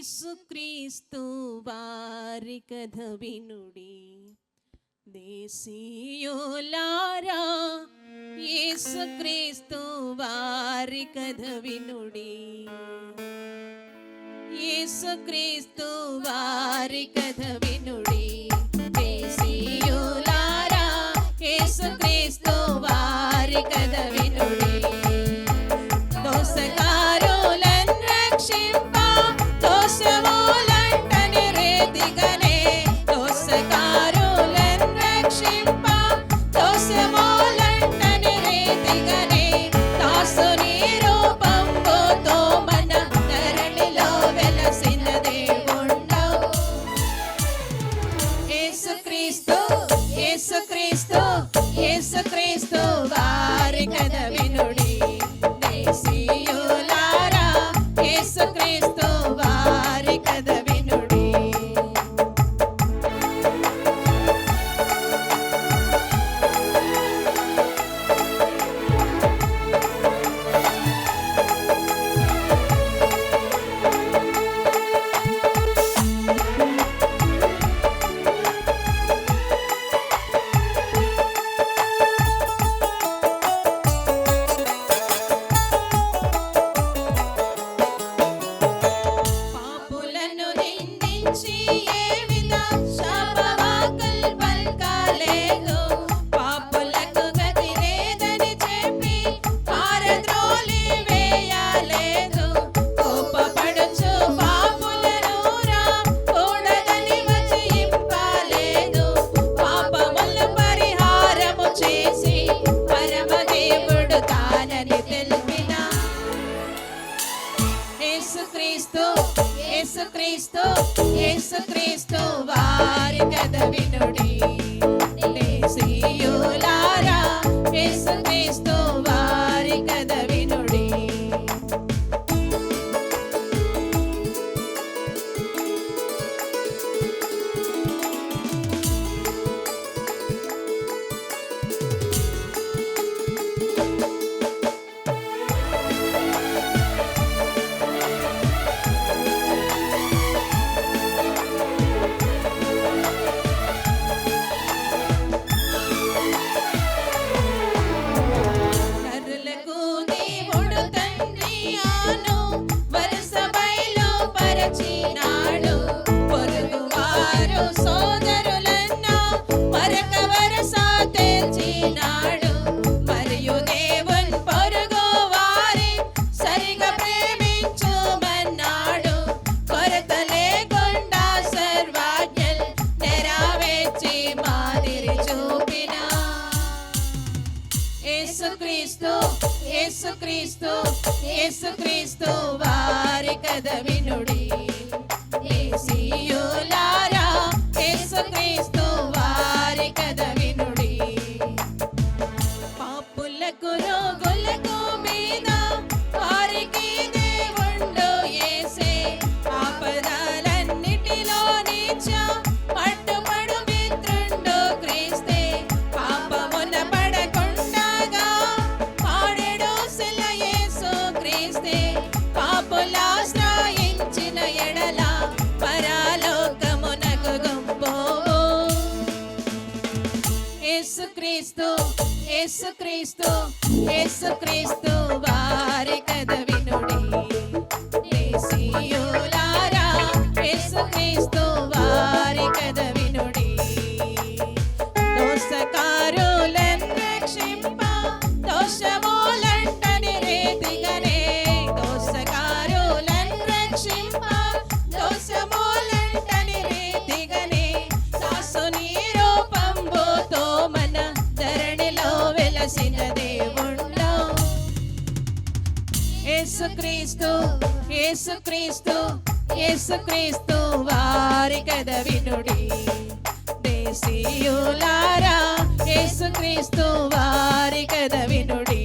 యేసుక్రీస్తు వారి కథ వినుడి. దేశీయోలారా యేసుక్రీస్తు వారి కథ వినుడి. యేసుక్రీస్తు వారి కథ క్రీస్తు యేసు క్రీస్తు వారి కథ విను యేసుక్రీస్తు యేసుక్రీస్తు యేసుక్రీస్తు వారి కథ వినుడి. ఏసీయుల యేసుక్రీస్తు యేసుక్రీస్తు. దేవుండో యేసుక్రీస్తు యేసుక్రీస్తు యేసుక్రీస్తు వారి కథ వినుడి దేశీయులారా యేసుక్రీస్తు వారి కథ వినుడి